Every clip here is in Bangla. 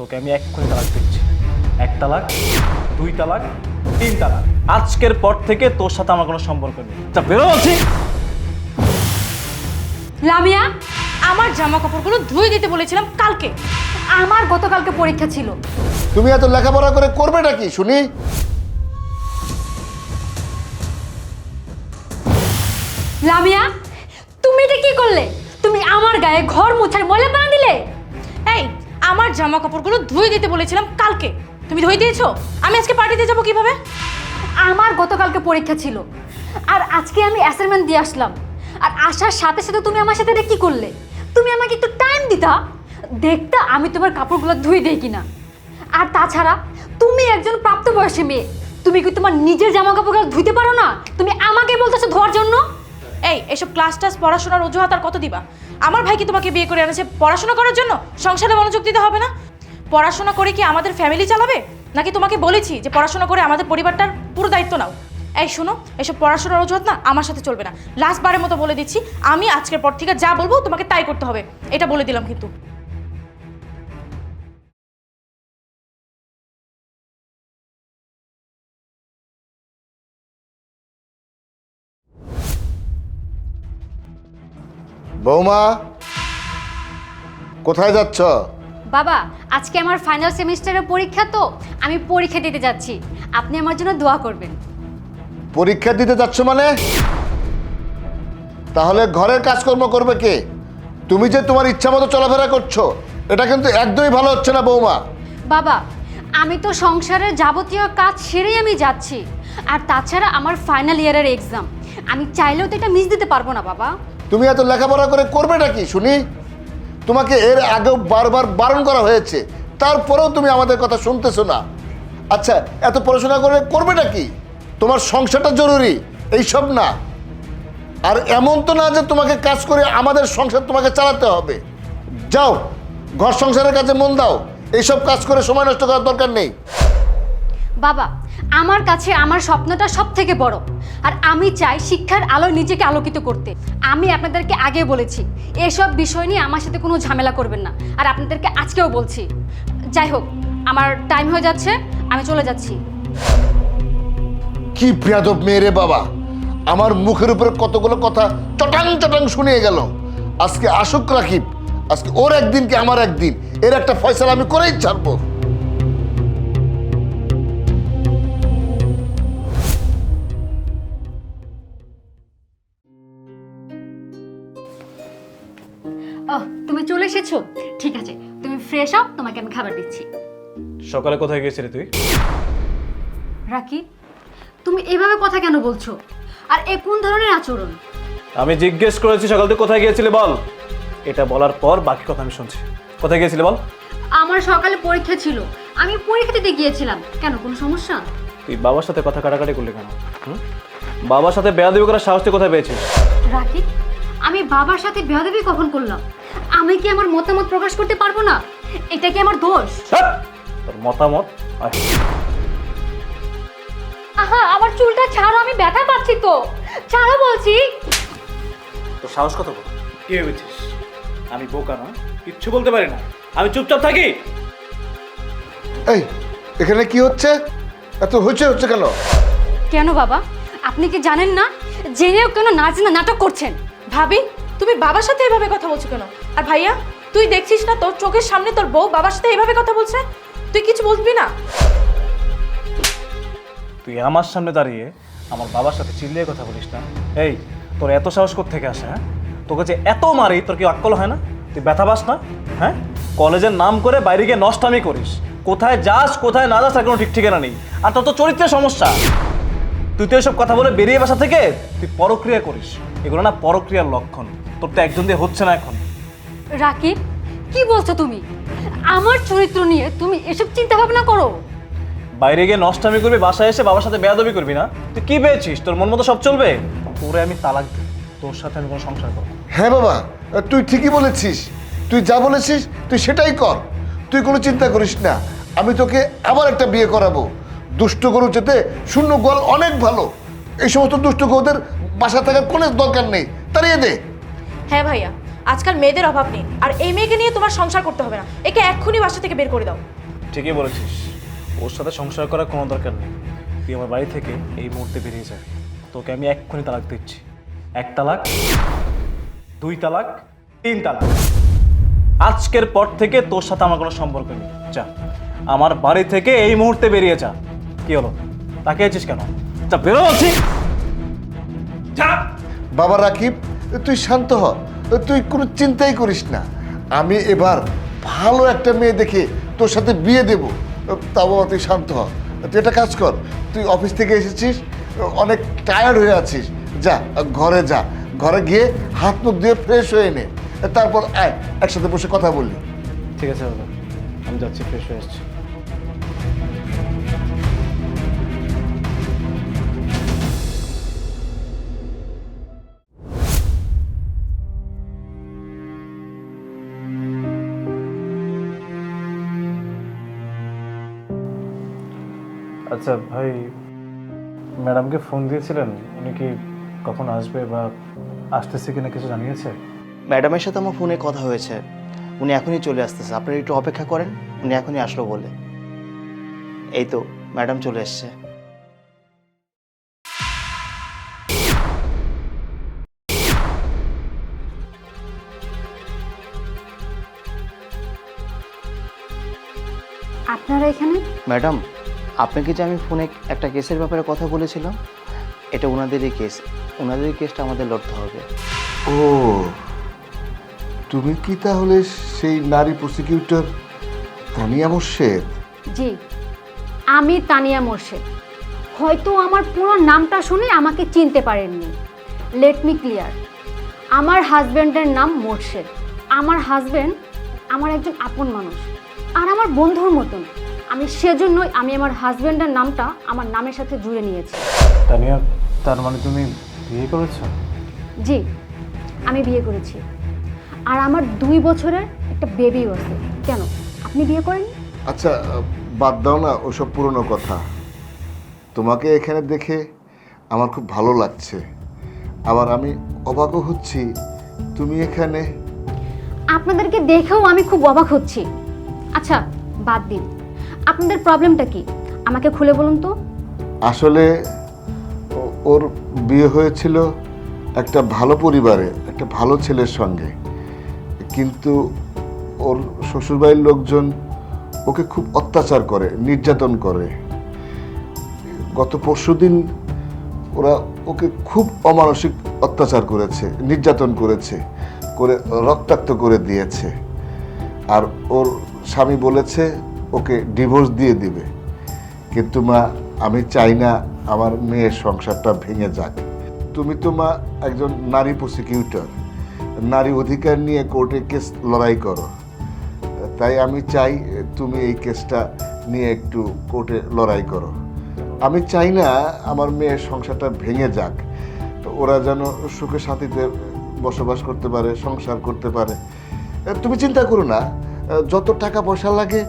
তোকে আমি এক্ষুনি তালাক দিচ্ছি। এক তালাক দুই তালাক তিন তালাক। আজকের পর থেকে তোর সাথে আমার কোনো সম্পর্ক নেই। তা বেরো বলছি। লামিয়া আমার জামা কাপড়গুলো ধুয়ে দিতে বলেছিলাম কালকে। আমার গতকালকে পরীক্ষা ছিল। তুমি এত লেখাপড়া করে করবেটা কি শুনি? লামিয়া তুমি এটা কি করলে? তুমি আমার গায়ে ঘর মোছার ময়লা বানা দিলে? আমার জামা কাপড়গুলো ধুয়ে দিতে বলেছিলাম কালকে। তুমি ধুয়ে দিয়েছ? আমি আজকে পার্টিতে যাব কীভাবে? আমার গতকালকে পরীক্ষা ছিল। আর আজকে আমি অ্যাসাইনমেন্ট দিয়ে আসলাম। আর আসার সাথে সাথে তুমি আমার সাথে কি করলে? তুমি আমাকে একটু টাইম দিতা। দেখতা আমি তোমার কাপড়গুলো ধুয়ে দেই কিনা। আর তাছাড়া, তুমি একজন প্রাপ্তবয়সী মেয়ে। তুমি কি তোমার নিজের জামা কাপড়গুলো ধুইতে পারো না? তুমি আমাকে বলতেছো ধোয়ার জন্য? এই, এসব ক্লাস টাস পড়াশোনার অজুহাত আর কত দিবা? আমার ভাইকে তোমাকে বিয়ে করে আনেছে পড়াশোনা করার জন্য? সংসারে মনোযোগ দিতে হবে না? পড়াশোনা করে কি আমাদের ফ্যামিলি চালাবে? নাকি তোমাকে বলেছি যে পড়াশোনা করে আমাদের পরিবারটার পুরো দায়িত্ব নাও? এই, শোনো, এসব পড়াশোনার অজুহাত না আমার সাথে চলবে না। লাস্ট বারের মতো বলে দিচ্ছি, আমি আজকের পর থেকে যা বলব তোমাকে তাই করতে হবে। এটা বলে দিলাম কিন্তু। বৌমা কোথায় যাচ্ছ? বাবা আজকে আমার ফাইনাল সেমিস্টারের পরীক্ষা তো আমি পরীক্ষা দিতে যাচ্ছি। আপনি আমার জন্য দোয়া করবেন। পরীক্ষা দিতে যাচ্ছ মানে? তাহলে ঘরের কাজকর্ম করবে কে? তুমি যে তোমার ইচ্ছা মতো চলাফেরা করছ এটা কিন্তু একদমই ভালো হচ্ছে না বৌমা। বাবা আমি তো সংসারের যাবতীয় কাজ সেরেই আমি যাচ্ছি। আর তাছাড়া আমার ফাইনাল ইয়ারের এক্সাম আমি চাইলেও তো এটা মিস দিতে পারব না বাবা। তুমি এত লেখাপড়া করে করবেটা কি, শুনি? তোমাকে এর আগেও বারবার বারণ করা হয়েছে, তারপরেও তুমি আমাদের কথা শুনতেছো না। আচ্ছা এত পড়াশোনা করে করবেটা কি? তোমার সংসারটা জরুরি, এইসব না। আর এমন তো না যে তোমাকে কাজ করে আমাদের সংসার তোমাকে চালাতে হবে। যাও, ঘর সংসারের কাছে মন দাও, এইসব কাজ করে সময় নষ্ট করার দরকার নেই। বাবা, আমার কাছে আমার স্বপ্নটা সব থেকে বড়। আর আমি চাই শিক্ষার আলোয় নিজেকে আলোকিত করতে। আমি আপনাদেরকে আগে বলেছি, এসব বিষয় নিয়ে আমার সাথে কোনো ঝামেলা করবেন না। আর আপনাদেরকে আজকেও বলছি। যাই হোক, আমার টাইম হয়ে যাচ্ছে, আমি চলে যাচ্ছি। কি বেয়াদব মেয়ে বাবা। আমার মুখের উপরে কতগুলো কথা চটাং চটাং শুনিয়ে গেল। আজকে আসুক রাখিব আজকে ওর একদিন কি আমার একদিন, এর একটা ফয়সালা আমি করেই ছাড়বো। তুমি চলে এসেছ? ঠিক আছে তুমি ফ্রেশ হও তোমাকে আমি খাবার দিচ্ছি। সকালে কোথায় গিয়েছিলি তুই? রাকি তুমি এভাবে কথা কেন বলছো? আর এ কোন ধরনের আচরণ? আমি জিজ্ঞেস করেছি সকাল তুই কোথায় গিয়েছিলে বল। এটা বলার পর বাকি কথা আমি শুনছি। কোথায় গিয়েছিলে বল? আমার সকালে পরীক্ষা ছিল। আমি পরীক্ষা দিতে গিয়েছিলাম। কেন কোনো সমস্যা? তুই বাবার সাথে কথা কাটাকাটি করলি কেন? হুম? বাবার সাথে বেয়াদবি করার সাহস তুই কোথায় পেয়েছিস? রাকিব আমি বাবার সাথে বেয়াদবি কখন করলাম? আমি কি আমার মতামত প্রকাশ করতে পারব না? এটা কি আমার দোষ? তোর মতামত। আহা আমার চুলটা ছাড়ো আমি ব্যথা পাচ্ছি তো। ছাড়ো বলছি। তোর সাহস কত বড়? কি ভেবেছিস? আমি বোকা না কিচ্ছু বলতে পারি না। আমি চুপচাপ থাকি। এই এখানে কি হচ্ছে? এত হচ্ছে হচ্ছে কেন? কেন বাবা? আপনি কি জানেন না? জেনেও কেন নাচ না নাটক করছেন? ভাবি তুমি বাবার সাথে এভাবে কথা বলছো কেন? আর ভাইয়া, তুই দেখছিস না তোর চোখের সামনে তোর বউ বাবার সাথে এভাবে কথা বলছে? তুই কিছু বলবি না? তুই আমার সামনে দাঁড়িয়ে আমার বাবার সাথে চিল্লিয়ে কথা বলিস না। এই, তোর এত সাহস থেকে আসে হ্যাঁ? তোকে যে এত মারি, তোর কি অক্কল হয় না? তুই ব্যথা পাস না হ্যাঁ? কলেজের নাম করে বাইরে গিয়ে নষ্টামি করিস। কোথায় যাস, কোথায় না যাস কোনো ঠিক ঠিকানা নেই। আর তোর তো চরিত্রের সমস্যা। তুই তো এসব কথা বলে বেরিয়ে বাসা থেকে তুই পরক্রিয়া করিস। এগুলো না পরক্রিয়ার লক্ষণ। তোর তো একজন দিয়ে হচ্ছে না এখন। রাকিব কি বলছো তুমি? আমার চরিত্র নিয়ে তুমি এসব চিন্তা ভাবনা করো। বাইরে গিয়ে নষ্টামি করবি বাসায় এসে বাবার সাথে বেয়াদবি করবি না? তুই কি পেয়েছিস? তোর মন মতো সব চলবে? তোরে আমি তালাক দিই তোর সাথে আমি কোনো সংসার করব হ্যাঁ বাবা তুই ঠিকই বলেছিস। তুই যা বলেছিস তুই সেটাই কর। তুই কোনো চিন্তা করিস না। আমি তোকে আবার একটা বিয়ে করাবো। দুষ্ট গরু যেতে শূন্য গোয়াল অনেক ভালো। এই সমস্ত দুষ্ট গরুদের বাসা থাকার কোনো দরকার নেই। তাড়িয়ে দে। হ্যাঁ ভাইয়া আজকাল মেয়েদের অভাব নেই। আর এই মেয়েকে নিয়ে তোমার সংসার করতে হবে না। একে এক্ষুনি বাসা থেকে বের করে দাও। ঠিকই বলেছিস। ওর সাথে সংসার করার কোনো দরকার নেই। তুই আমার বাড়ি থেকে এই মুহূর্তে বেরিয়ে যা। তোকে আমি এক্ষুনি তালাক দিচ্ছি। এক তালাক দুই তালাক তিন তালাক। আজকের পর থেকে তোর সাথে আমার কোনো সম্পর্ক নেই। যা আমার বাড়ি থেকে এই মুহূর্তে বেরিয়ে যা। কি হলো? তাকিয়েছিস কেন? যা বেরো বলছি। যা। বাবা রাকিব তুই শান্ত হ। তুই কোনো চিন্তাই করিস না। আমি এবার ভালো একটা মেয়ে দেখে তোর সাথে বিয়ে দেব। তা বাবা তুই শান্ত হ। তুই একটা কাজ কর, তুই অফিস থেকে এসেছিস অনেক টায়ার্ড হয়ে আছিস। যা, ঘরে যা। ঘরে গিয়ে হাত মুখ দিয়ে ফ্রেশ হয়ে নে। তারপর আয়, একসাথে বসে কথা বললি ঠিক আছে বাবা, আমি যাচ্ছি ফ্রেশ হয়ে এসছি আচ্ছা ভাই ম্যাডামকে ফোন দিয়েছিলেন উনি কি কখন আসবে বা আসতেছে কিনা কিছু জানিয়েছে? ম্যাডামের সাথে আমার ফোনে কথা হয়েছে। উনি এখনই চলে আসতেছে। আপনারা একটু অপেক্ষা করেন উনি এখনই আসলো বলে। এই তো ম্যাডাম চলে এসছে। আপনারা এখানে? ম্যাডাম আপনাকে যে আমি ফোনে একটা কেসের ব্যাপারে কথা বলেছিলাম এটা ওনাদেরই কেস। ওনাদেরই কেসটা আমাদের লড়তে হবে। ও তুমি কি তাহলে সেই নারী প্রসিকিউটর তানিয়া মোর্শেদ? জি আমি তানিয়া মোর্শেদ। হয়তো আমার পুরো নামটা শুনে আমাকে চিনতে পারেননি। লেট মি ক্লিয়ার আমার হাজব্যান্ডের নাম মোর্শেদ। আমার হাজব্যান্ড আমার একজন আপন মানুষ। আর আমার বন্ধুর মতন। আমি সেজন্যই আমি আমার হাজব্যান্ডের নামটা আমার নামের সাথে জুড়ে নিয়েছি। তানিয়া তার মানে তুমি বিয়ে করেছ? জি আমি বিয়ে করেছি। আর আমার দুই বছরের একটা বেবিও আছে। কেন? আপনি বিয়ে করেন আচ্ছা বাদ দাও না ওসব পুরনো কথা। তোমাকে এখানে দেখে আমার খুব ভালো লাগছে। আবার আমি অবাকও হচ্ছি তুমি এখানে আপনাদেরকে দেখেও আমি খুব অবাক হচ্ছি। আচ্ছা বাদ দিন। আপনাদের প্রবলেমটা কি? আমাকে খুলে বলুন তো। আসলে ওর বিয়ে হয়েছিল একটা ভালো পরিবারে, একটা ভালো ছেলের সঙ্গে। কিন্তু ওর শ্বশুরবাড়ির লোকজন ওকে খুব অত্যাচার করে, নির্যাতন করে। গত পরশুদিন ওরা ওকে খুব অমানসিক অত্যাচার করেছে, নির্যাতন করেছে, করে রক্তাক্ত করে দিয়েছে। আর ওর স্বামী বলেছে ওকে ডিভোর্স দিয়ে দিবে। কিন্তু মা, আমি চাই না আমার মেয়ের সংসারটা ভেঙে যাক। তুমি তো মা একজন নারী প্রসিকিউটর নারী অধিকার নিয়ে কোর্টে কেস লড়াই করো। তাই আমি চাই তুমি এই কেসটা নিয়ে একটু কোর্টে লড়াই করো। আমি চাই না আমার মেয়ের সংসারটা ভেঙে যাক। ওরা যেন সুখে শান্তিতে বসবাস করতে পারে, সংসার করতে পারে। তুমি চিন্তা করো না। যত টাকা পয়সা লাগে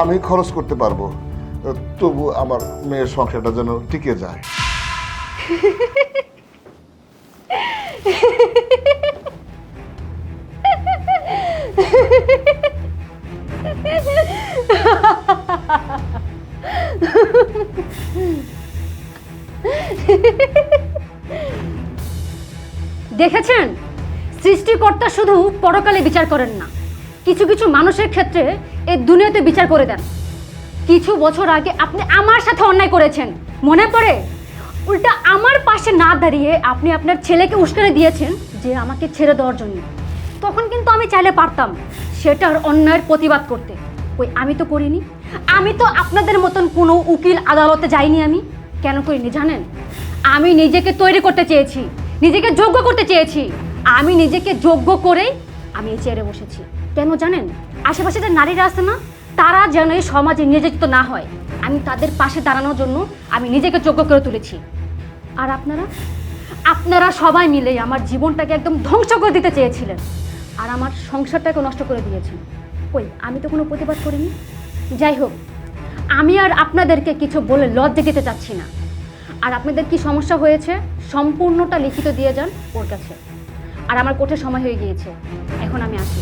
আমি খরচ করতে পারব। তবু আমার মেয়ের সংসারটা যেন টিকে যায়। দেখেছেন? সৃষ্টিকর্তা শুধু পরকালে বিচার করেন না। কিছু কিছু মানুষের ক্ষেত্রে এই দুনিয়াতে বিচার করে দেন। কিছু বছর আগে আপনি আমার সাথে অন্যায় করেছেন। মনে পড়ে? উল্টা আমার পাশে না দাঁড়িয়ে আপনি আপনার ছেলেকে উস্কানি দিয়েছেন যে আমাকে ছেড়ে দেওয়ার জন্য। তখন কিন্তু আমি চাইলে পারতাম সেটার অন্যায়ের প্রতিবাদ করতে। ওই আমি তো করিনি। আমি তো আপনাদের মতন কোনো উকিল আদালতে যাইনি আমি। কেন করিনি জানেন? আমি নিজেকে তৈরি করতে চেয়েছি, নিজেকে যোগ্য করতে চেয়েছি। আমি নিজেকে যোগ্য করেই আমি এই চেয়ারে বসেছি। কেন জানেন? আশেপাশে যে নারীরা আছে না, তারা যেন এই সমাজে নির্যাতিত না হয়। আমি তাদের পাশে দাঁড়ানোর জন্য আমি নিজেকে যোগ্য করে তুলেছি। আর আপনারা? আপনারা সবাই মিলে আমার জীবনটাকে একদম ধ্বংস করে দিতে চেয়েছিলেন। আর আমার সংসারটাকে নষ্ট করে দিয়েছেন। কই আমি তো কোনো প্রতিবাদ করিনি। যাই হোক, আমি আর আপনাদেরকে কিছু বলে লজ্জা দিতে চাচ্ছি না। আর আপনাদের কি সমস্যা হয়েছে, সম্পূর্ণটা লিখিত দিয়ে যান ওর কাছে। আর আমার কোর্টের সময় হয়ে গিয়েছে। এখন আমি আসি।